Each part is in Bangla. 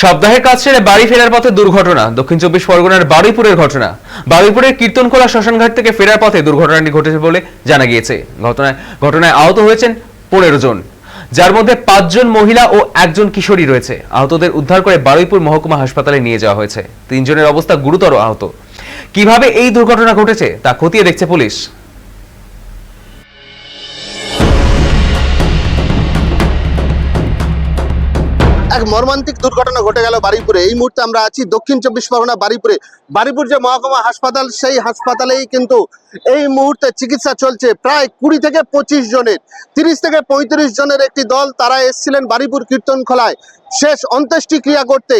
সপ্তাহের কাজ ছেড়ে বাড়ি ফেরার পথে দুর্ঘটনা। দক্ষিণ চব্বিশ পরগনার বারুইপুরের ঘটনা। বারুইপুরের কীর্তনখোলা শ্মশানঘাট থেকে ফেরার পথে দুর্ঘটনাটি ঘটেছে বলে জানা গিয়েছে। ঘটনায় ঘটনায় আহত হয়েছেন পনেরো জন। যার মধ্যে পাঁচজন মহিলা ও একজন কিশোরী রয়েছে। আহতদের উদ্ধার করে বারুইপুর মহকুমা হাসপাতালে নিয়ে যাওয়া হয়েছে। তিনজনের অবস্থা গুরুতর আহত। কীভাবে এই দুর্ঘটনা ঘটেছে তা খতিয়ে দেখছে পুলিশ। এক মর্মান্তিক দুর্ঘটনা ঘটে গেল বারুইপুরে এই মুহূর্তে আমরা আছি দক্ষিণ চব্বিশ পরগনা বারুইপুরে বারুইপুর যে মহকুমা হাসপাতাল, সেই হাসপাতালেই কিন্তু এই মুহূর্তে চিকিৎসা চলছে প্রায় কুড়ি থেকে পঁচিশ জনের। তিরিশ থেকে পঁয়ত্রিশ জনের একটি দল তারা এসেছিলেন বারুইপুর কীর্তনখোলায়। শেষ অন্ত্যেষ্টি ক্রিয়া করতে।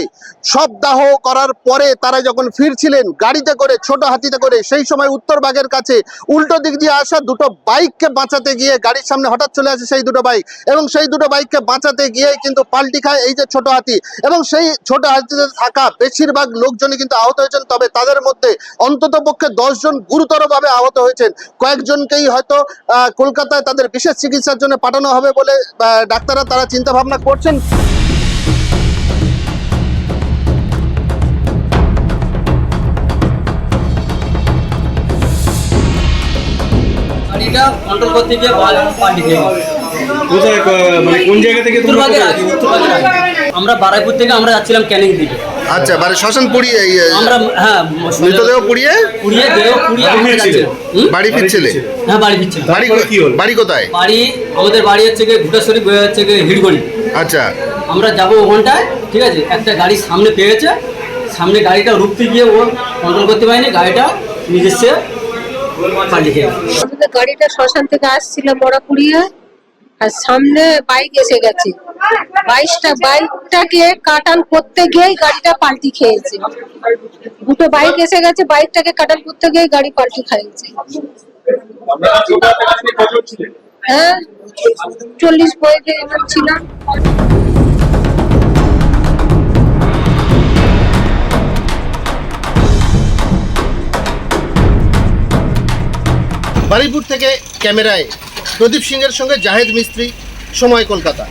সব দাহ করার পরে তারা যখন ফিরছিলেন, গাড়িতে করে, ছোট হাতিতে করে, সেই সময় উত্তরবাগের কাছে উল্টো দিক দিয়ে আসা দুটো বাইককে বাঁচাতে গিয়ে গাড়ির সামনে হঠাৎ চলে আসে সেই দুটো বাইক। এবং সেই দুটো বাইককে বাঁচাতে গিয়ে কিন্তু পাল্টি খায়। এই যে ছোট হাতি। এবং সেই ছোট হাতিতে থাকা বেশিরভাগ লোকজনই কিন্তু আহত হয়েছেন তবে তাদের মধ্যে অন্তত পক্ষে দশজন গুরুতরভাবে আহত হয়েছেন। কয়েকজনকেই হয়তো আহ, কলকাতায় তাদের বিশেষ চিকিৎসার জন্য পাঠানো হবে বলে ডাক্তাররা তারা চিন্তা ভাবনা করছেন গাড়িটা কন্ট্রোল করতে গিয়ে পাল্টি খেয়ে মানে কোন জায়গা থেকে উত্তরবাগের কোথায় আগে, উত্তরবাগের আগে। আমরা বারাইপুর থেকে আমরা যাচ্ছিলাম ক্যানিং দিকে আচ্ছা মানে শ্মশান পুড়িয়ে আমরা হ্যাঁ মৃতদেহ পুড়িয়ে? পুড়িয়ে দেহ পুড়িয়ে আমরা বাড়ি যাচ্ছিলাম বাড়ি ফিরছিলে? হ্যাঁ বাড়ি ফিরছিলাম বাড়ি কি হলো? বাড়ি কোথায়? বাড়ি আমাদের বাড়ি হচ্ছে গিয়ে ঘুটাশরী বয়ে হচ্ছে গিয়ে হিড়গড়ি। আচ্ছা। আমরা যাব ওখানটায় ঠিক আছে? একটা গাড়ি সামনে পেয়েছে। সামনে গাড়িটা রুখতে গিয়ে ও কন্ট্রোল করতে পারেনি গাড়িটা নিজস্ব গাড়িটা শ্মশান থেকে আসছিল বড় কুড়িয়ে আর সামনে বাইক এসে গেছে। বাইকটা বাইকটাকে কাটান করতে গিয়েই গাড়িটা পাল্টি খেয়েছে। দুটো বাইক এসে গেছে, বাইকটাকে কাটান করতে গিয়ে গাড়ি পাল্টি খেয়েছে হ্যাঁ চল্লিশ বয়সে এমন ছিলাম। বারুইপুর থেকে ক্যামেরায় প্রদীপ সিংয়ের সঙ্গে জাহেদ মিস্ত্রি, সময় কলকাতা।